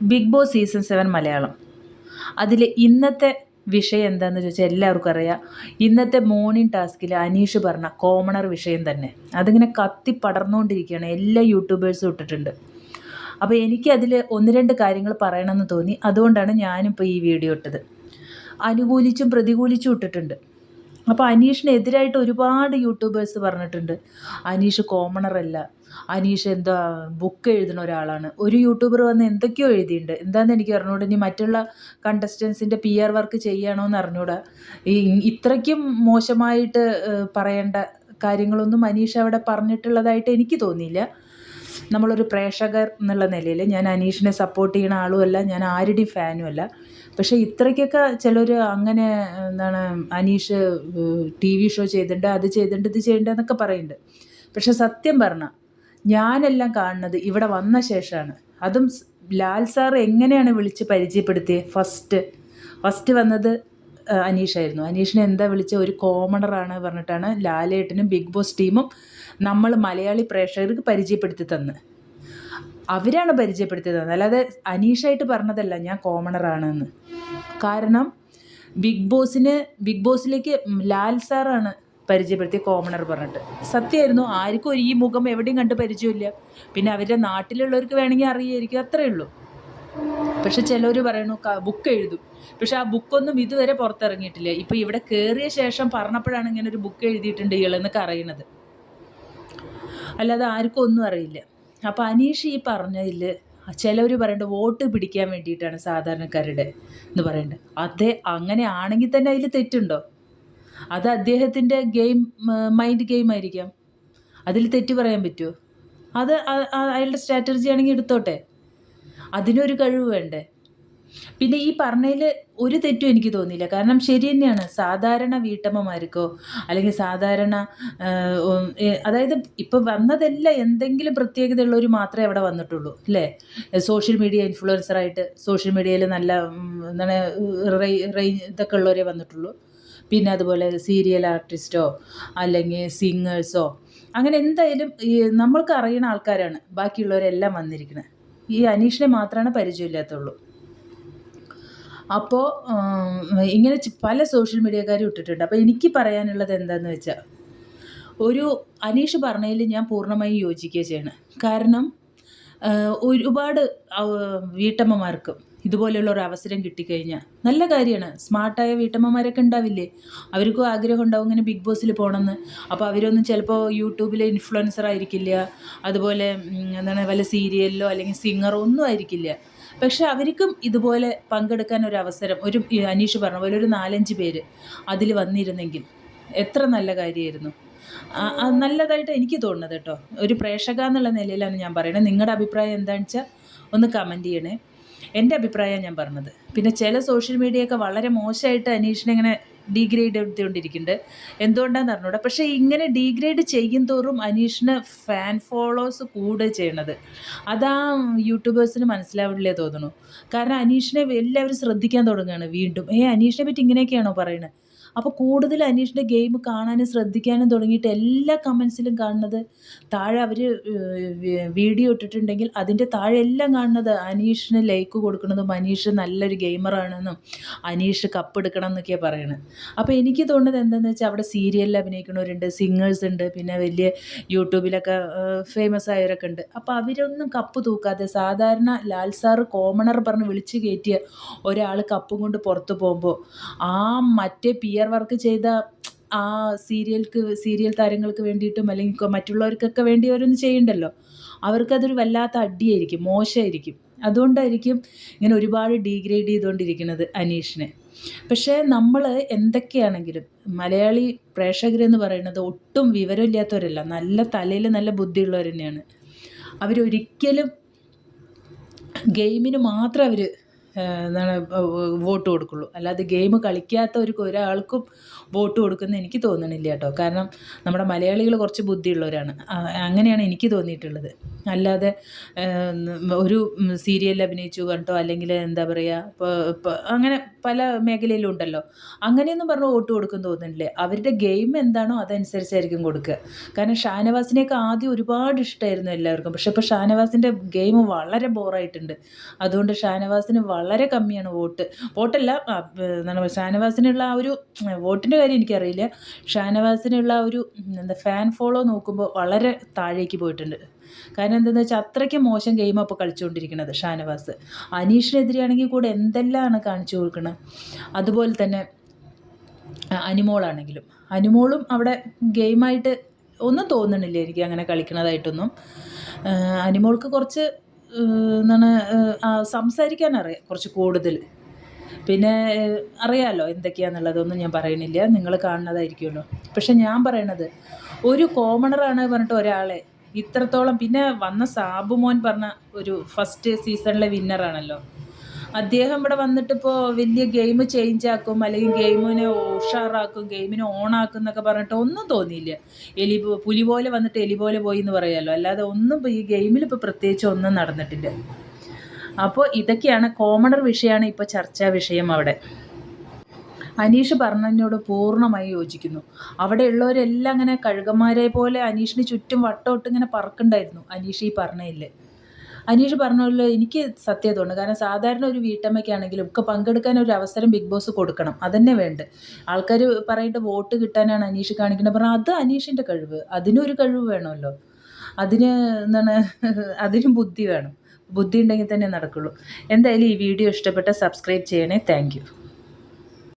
Bigg Boss season seven Malayalam. അതിൽ ഇന്നത്തെ വിഷയം എന്താണെന്ന് ചോദിച്ചാൽ എല്ലാവർക്കും അറിയാം. ഇന്നത്തെ മോർണിംഗ് ടാസ്കിൽ അനീഷ് പറഞ്ഞ കോമണർ വിഷയം തന്നെ. അതിങ്ങനെ കത്തി പടർന്നുകൊണ്ടിരിക്കുകയാണ് എല്ലാ യൂട്യൂബേഴ്സും ഇട്ടിട്ടുണ്ട്. അപ്പോൾ എനിക്ക് അതിൽ ഒന്ന് രണ്ട് കാര്യങ്ങൾ പറയണമെന്ന് തോന്നി. അതുകൊണ്ടാണ് ഞാനിപ്പോൾ ഈ വീഡിയോ ഇട്ടത്. അനുകൂലിച്ചും പ്രതികൂലിച്ചും ഇട്ടിട്ടുണ്ട്. അപ്പോൾ അനീഷിനെതിരായിട്ട് ഒരുപാട് യൂട്യൂബേഴ്സ് പറഞ്ഞിട്ടുണ്ട്. അനീഷ് കോമണർ അല്ല. അനീഷ് എന്താ ബുക്ക് എഴുതുന്ന ഒരാളാണ്. ഒരു യൂട്യൂബർ വന്ന് എന്തൊക്കെയോ എഴുതിയിട്ടുണ്ട്. എന്താണെന്ന് എനിക്ക് അറിഞ്ഞൂടാ. ഇനി മറ്റുള്ള കണ്ടസ്റ്റൻസിന്റെ പി ആർ വർക്ക് ചെയ്യണോ എന്ന് അറിഞ്ഞൂടാ. ഈ ഇത്രയ്ക്കും മോശമായിട്ട് പറയേണ്ട കാര്യങ്ങളൊന്നും അനീഷ് അവിടെ പറഞ്ഞിട്ടുള്ളതായിട്ട് എനിക്ക് തോന്നിയില്ല. നമ്മളൊരു പ്രേക്ഷകർ എന്നുള്ള നിലയിൽ ഞാൻ അനീഷിനെ സപ്പോർട്ട് ചെയ്യുന്ന ആളുമല്ല. ഞാൻ ആരുടെയും ഫാനും അല്ല. പക്ഷേ ഇത്രയ്ക്കൊക്കെ ചിലർ അങ്ങനെ എന്താണ് അനീഷ് ടി വി ഷോ ചെയ്തിട്ടുണ്ട് അത് ചെയ്തിട്ടുണ്ട് ഇത് ചെയ്തിട്ടുണ്ട് എന്നൊക്കെ പറയുന്നുണ്ട് പക്ഷെ സത്യം പറഞ്ഞാൽ ഞാനെല്ലാം കാണുന്നത് ഇവിടെ വന്ന ശേഷമാണ് അതും ലാൽ സാർ എങ്ങനെയാണ് വിളിച്ച് പരിചയപ്പെടുത്തിയത് ഫസ്റ്റ് ഫസ്റ്റ് വന്നത് അനീഷായിരുന്നു. അനീഷിനെ എന്താ വിളിച്ച? ഒരു കോമണറാണ് പറഞ്ഞിട്ടാണ് ലാലേട്ടനും ബിഗ് ബോസ് ടീമും നമ്മൾ മലയാളി പ്രേക്ഷകർക്ക് പരിചയപ്പെടുത്തി തന്ന്. അവരാണ് പരിചയപ്പെടുത്തിയത്. അല്ലാതെ അനീഷായിട്ട് പറഞ്ഞതല്ല ഞാൻ കോമണറാണെന്ന്. കാരണം ബിഗ് ബോസിന് ബിഗ് ബോസിലേക്ക് ലാൽ സാറാണ് പരിചയപ്പെടുത്തിയ കോമണർ പറഞ്ഞിട്ട്. സത്യമായിരുന്നു ആർക്കും ഈ മുഖം എവിടെയും കണ്ട് പരിചയമില്ല. പിന്നെ അവരുടെ നാട്ടിലുള്ളവർക്ക് വേണമെങ്കിൽ അറിയായിരിക്കും അത്രയേ ഉള്ളൂ. പക്ഷെ ചിലർ പറയണു ബുക്ക് എഴുതും. പക്ഷെ ആ ബുക്കൊന്നും ഇതുവരെ പുറത്തിറങ്ങിയിട്ടില്ല. ഇപ്പോൾ ഇവിടെ കയറിയ ശേഷം പറഞ്ഞപ്പോഴാണ് ഇങ്ങനെ ഒരു ബുക്ക് എഴുതിയിട്ടുണ്ട് ഇയാളെന്നൊക്കെ അറിയണത്. അല്ലാതെ ആർക്കും ഒന്നും അറിയില്ല. അപ്പോൾ അനീഷ് ഈ പറഞ്ഞതിൽ ചിലവർ പറയുന്നുണ്ട് വോട്ട് പിടിക്കാൻ വേണ്ടിയിട്ടാണ് സാധാരണക്കാരുടെ എന്ന് പറയുന്നുണ്ട് അതെ അങ്ങനെ ആണെങ്കിൽ തന്നെ അതിൽ തെറ്റുണ്ടോ? അത് അദ്ദേഹത്തിന്റെ ഗെയിം മൈൻഡ് ഗെയിം ആയിരിക്കാം. അതിൽ തെറ്റ് പറയാൻ പറ്റുമോ അത് അയാളുടെ സ്ട്രാറ്റജി ആണെങ്കിൽ എടുത്തോട്ടെ? അതിനൊരു കഴിവ് വേണ്ടേ? പിന്നെ ഈ പറഞ്ഞതിൽ ഒരു തെറ്റും എനിക്ക് തോന്നിയില്ല. കാരണം ശരി തന്നെയാണ്. സാധാരണ വീട്ടമ്മമാർക്കോ അല്ലെങ്കിൽ സാധാരണ അതായത് ഇപ്പോൾ വന്നതെല്ലാം എന്തെങ്കിലും പ്രത്യേകതയുള്ളവർ മാത്രമേ അവിടെ വന്നിട്ടുള്ളൂ അല്ലേ? സോഷ്യൽ മീഡിയ ഇൻഫ്ലുവൻസറായിട്ട് സോഷ്യൽ മീഡിയയിൽ നല്ല എന്താണ് റേഞ്ച് ഇതൊക്കെ ഉള്ളവരെ വന്നിട്ടുള്ളൂ. പിന്നെ അതുപോലെ സീരിയൽ ആർട്ടിസ്റ്റോ അല്ലെങ്കിൽ സിംഗേഴ്സോ അങ്ങനെ എന്തായാലും നമ്മൾക്ക് അറിയുന്ന ആൾക്കാരാണ് ബാക്കിയുള്ളവരെല്ലാം വന്നിരിക്കുന്നത് ഈ അനീഷിനെ മാത്രമാണ് പരിചയമില്ലാത്തുള്ളൂ. അപ്പോൾ ഇങ്ങനെ പല സോഷ്യൽ മീഡിയക്കാരും ഇട്ടിട്ടുണ്ട്. അപ്പോൾ എനിക്ക് പറയാനുള്ളത് എന്താണെന്ന് വെച്ചാൽ ഒരു അനീഷ് പറഞ്ഞതിൽ ഞാൻ പൂർണമായും യോജിക്കുക ചെയ്യണം. കാരണം ഒരുപാട് വീട്ടമ്മമാർക്കും ഇതുപോലെയുള്ള ഒരു അവസരം കിട്ടിക്കഴിഞ്ഞാൽ നല്ല കാര്യമാണ് സ്മാർട്ടായ വീട്ടമ്മമാരൊക്കെ ഉണ്ടാവില്ലേ? അവർക്കും ആഗ്രഹം ഉണ്ടാവും ഇങ്ങനെ ബിഗ് ബോസിൽ പോകണമെന്ന് അപ്പോൾ അവരൊന്നും ചിലപ്പോൾ യൂട്യൂബിലെ ഇൻഫ്ലുവൻസർ ആയിരിക്കില്ല. അതുപോലെ എന്താണ് വല്ല സീരിയലിലോ അല്ലെങ്കിൽ സിംഗറോ ഒന്നും ആയിരിക്കില്ല. പക്ഷെ അവർക്കും ഇതുപോലെ പങ്കെടുക്കാൻ ഒരു അവസരം ഒരു അനീഷ് പറഞ്ഞ പോലെ ഒരു നാലഞ്ച് പേര് അതിൽ വന്നിരുന്നെങ്കിൽ എത്ര നല്ല കാര്യമായിരുന്നു നല്ലതായിട്ട് എനിക്ക് തോന്നുന്നത് കേട്ടോ. ഒരു പ്രേക്ഷക എന്നുള്ള നിലയിലാണ് ഞാൻ പറയുന്നത് നിങ്ങളുടെ അഭിപ്രായം എന്താണെന്ന് വെച്ചാൽ ഒന്ന് കമന്റ് ചെയ്യണേ. എന്റെ അഭിപ്രായമാണ് ഞാൻ പറഞ്ഞത്. പിന്നെ ചില സോഷ്യൽ മീഡിയയൊക്കെ വളരെ മോശമായിട്ട് അനീഷിനെ ഇങ്ങനെ ഡീഗ്രേഡ് എടുത്തുകൊണ്ടിരിക്കുന്നുണ്ട് എന്തുകൊണ്ടാണെന്ന് അറിഞ്ഞൂടാ? പക്ഷേ ഇങ്ങനെ ഡീഗ്രേഡ് ചെയ്യും തോറും അനീഷിന് ഫാൻ ഫോളോവേഴ്സ് കൂടുക ചെയ്യണത്. അതാ യൂട്യൂബേഴ്സിന് മനസ്സിലാവില്ലേ തോന്നുന്നു. കാരണം അനീഷിനെ എല്ലാവരും ശ്രദ്ധിക്കാൻ തുടങ്ങുകയാണ് വീണ്ടും. ഏ അനീഷിനെ പറ്റി ഇങ്ങനെയൊക്കെയാണോ പറയുന്നത് അപ്പോൾ കൂടുതൽ അനീഷിന്റെ ഗെയിം കാണാനും ശ്രദ്ധിക്കാനും തുടങ്ങിയിട്ട് എല്ലാ കമൻസിലും കാണുന്നത് താഴെ അവർ വീഡിയോ ഇട്ടിട്ടുണ്ടെങ്കിൽ അതിന്റെ താഴെ എല്ലാം കാണുന്നത് അനീഷിന് ലൈക്ക് കൊടുക്കണതും അനീഷ് നല്ലൊരു ഗെയിമറാണെന്നും അനീഷ് കപ്പ് എടുക്കണം എന്നൊക്കെയാണ് പറയണത് അപ്പോൾ എനിക്ക് തോന്നുന്നത് എന്താണെന്ന് വെച്ചാൽ അവിടെ സീരിയലിൽ അഭിനയിക്കുന്നവരുണ്ട് സിംഗേഴ്സ് ഉണ്ട് പിന്നെ വലിയ യൂട്യൂബിലൊക്കെ ഫേമസ് ആയവരൊക്കെ ഉണ്ട്. അപ്പോൾ അവരൊന്നും കപ്പ് തൂക്കാതെ സാധാരണ ലാൽ സാറ് കോമണർ പറഞ്ഞ് വിളിച്ച് കയറ്റിയ ഒരാൾ കപ്പും കൊണ്ട് പുറത്ത് പോകുമ്പോൾ ആ മറ്റേ പി വർക്ക് ചെയ്ത ആ സീരിയൽക്ക് സീരിയൽ താരങ്ങൾക്ക് വേണ്ടിയിട്ടും അല്ലെങ്കിൽ മറ്റുള്ളവർക്കൊക്കെ വേണ്ടി അവരൊന്നും ചെയ്യണ്ടല്ലോ? അവർക്കതൊരു വല്ലാത്ത അടിയായിരിക്കും മോശമായിരിക്കും. അതുകൊണ്ടായിരിക്കും ഇങ്ങനെ ഒരുപാട് ഡീഗ്രേഡ് ചെയ്തുകൊണ്ടിരിക്കുന്നത് അനീഷിനെ. പക്ഷേ നമ്മൾ എന്തൊക്കെയാണെങ്കിലും മലയാളി പ്രേക്ഷകരെന്ന് പറയുന്നത് ഒട്ടും വിവരമില്ലാത്തവരല്ല. നല്ല തലയിൽ നല്ല ബുദ്ധിയുള്ളവർ തന്നെയാണ്. അവരൊരിക്കലും ഗെയിമിന് മാത്രം അവർ എന്താണ് വോട്ട് കൊടുക്കുള്ളൂ. അല്ലാതെ ഗെയിം കളിക്കാത്ത ഒരു ഒരാൾക്കും വോട്ട് കൊടുക്കുന്ന എനിക്ക് തോന്നണില്ല കേട്ടോ. കാരണം നമ്മുടെ മലയാളികൾ കുറച്ച് ബുദ്ധിയുള്ളവരാണ്. അങ്ങനെയാണ് എനിക്ക് തോന്നിയിട്ടുള്ളത്. അല്ലാതെ ഒരു സീരിയലിൽ അഭിനയിച്ചു പറഞ്ഞിട്ടോ അല്ലെങ്കിൽ എന്താ പറയുക ഇപ്പോൾ അങ്ങനെ പല മേഖലയിലും ഉണ്ടല്ലോ. അങ്ങനെയൊന്നും പറഞ്ഞ് വോട്ട് കൊടുക്കും തോന്നുന്നില്ല അവരുടെ ഗെയിം എന്താണോ അതനുസരിച്ചായിരിക്കും കൊടുക്കുക. കാരണം ഷാനവാസിനെയൊക്കെ ആദ്യം ഒരുപാട് ഇഷ്ടമായിരുന്നു എല്ലാവർക്കും. പക്ഷെ ഇപ്പോൾ ഷാനവാസിന്റെ ഗെയിം വളരെ ബോറായിട്ടുണ്ട് അതുകൊണ്ട് ഷാനവാസിന് വളരെ കമ്മിയാണ് വോട്ട്. വോട്ടല്ല എന്താണ് ഷാനവാസിനുള്ള ആ ഒരു വോട്ടിന്റെ കാര്യം എനിക്കറിയില്ല. ഷാനവാസിനുള്ള ആ ഒരു എന്താ ഫാൻ ഫോളോ നോക്കുമ്പോൾ വളരെ താഴേക്ക് പോയിട്ടുണ്ട്. കാരണം എന്താണെന്ന് വെച്ചാൽ അത്രയ്ക്ക് മോശം ഗെയിം അപ്പോൾ കളിച്ചുകൊണ്ടിരിക്കുന്നത് ഷാനവാസ്. അനീഷിനെതിരെയാണെങ്കിൽ കൂടെ എന്തെല്ലാമാണ് കാണിച്ചു കൊടുക്കുന്നത് അതുപോലെ തന്നെ അനിമോളാണെങ്കിലും. അനിമോളും അവിടെ ഗെയിമായിട്ട് ഒന്നും തോന്നണില്ല എനിക്ക് അങ്ങനെ കളിക്കണതായിട്ടൊന്നും. അനിമോൾക്ക് കുറച്ച് എന്താണ് സംസാരിക്കാൻ അറിയാം കുറച്ച് കൂടുതൽ. പിന്നെ അറിയാമല്ലോ എന്തൊക്കെയാണെന്നുള്ളതൊന്നും ഞാൻ പറയണില്ല. നിങ്ങൾ കാണുന്നതായിരിക്കുമല്ലോ. പക്ഷെ ഞാൻ പറയണത് ഒരു കോമണറാണ് പറഞ്ഞിട്ട് ഒരാളെ ഇത്രത്തോളം പിന്നെ വന്ന സാബുമോൻ പറഞ്ഞ ഒരു ഫസ്റ്റ് സീസണിലെ വിന്നറാണല്ലോ അദ്ദേഹം ഇവിടെ വന്നിട്ട് ഇപ്പോൾ വലിയ ഗെയിം ചേഞ്ച് ആക്കും അല്ലെങ്കിൽ ഗെയിമിനെ ഉഷാറാക്കും ഗെയിമിനെ ഓണാക്കും എന്നൊക്കെ പറഞ്ഞിട്ട് ഒന്നും തോന്നിയില്ല. എലി പുലി പോലെ വന്നിട്ട് എലി പോലെ പോയി എന്ന് പറയാമല്ലോ അല്ലാതെ ഒന്നും ഈ ഗെയിമിൽ ഇപ്പോൾ പ്രത്യേകിച്ച് ഒന്നും നടന്നിട്ടില്ല. അപ്പോൾ ഇതൊക്കെയാണ് കോമണർ വിഷയമാണ് ഇപ്പോൾ ചർച്ചാ വിഷയം അവിടെ. അനീഷ് പറഞ്ഞതിനോട് പൂർണമായി യോജിക്കുന്നു. അവിടെ ഉള്ളവരെല്ലാം അങ്ങനെ കഴുകന്മാരെ പോലെ അനീഷിന് ചുറ്റും വട്ടോട്ട് ഇങ്ങനെ പറക്കുണ്ടായിരുന്നു അനീഷ് ഈ പറഞ്ഞില്ലേ അനീഷ് പറഞ്ഞല്ലോ എനിക്ക് സത്യതുണ്ട് കാരണം സാധാരണ ഒരു വീട്ടമ്മയ്ക്കാണെങ്കിലും ഒക്കെ പങ്കെടുക്കാൻ ഒരു അവസരം ബിഗ് ബോസ് കൊടുക്കണം. അതന്നെ വേണ്ട ആൾക്കാർ പറയേണ്ട വോട്ട് കിട്ടാനാണ് അനീഷ് കാണിക്കുന്നത് പറഞ്ഞാൽ അത് അനീഷിന്റെ കഴിവ്. അതിനൊരു കഴിവ് വേണമല്ലോ. അതിന് എന്താണ് അതിനും ബുദ്ധി വേണം. ബുദ്ധി ഉണ്ടെങ്കിൽ തന്നെ നടക്കുള്ളൂ. എന്തായാലും ഈ വീഡിയോ ഇഷ്ടപ്പെട്ട സബ്സ്ക്രൈബ് ചെയ്യണേ. താങ്ക്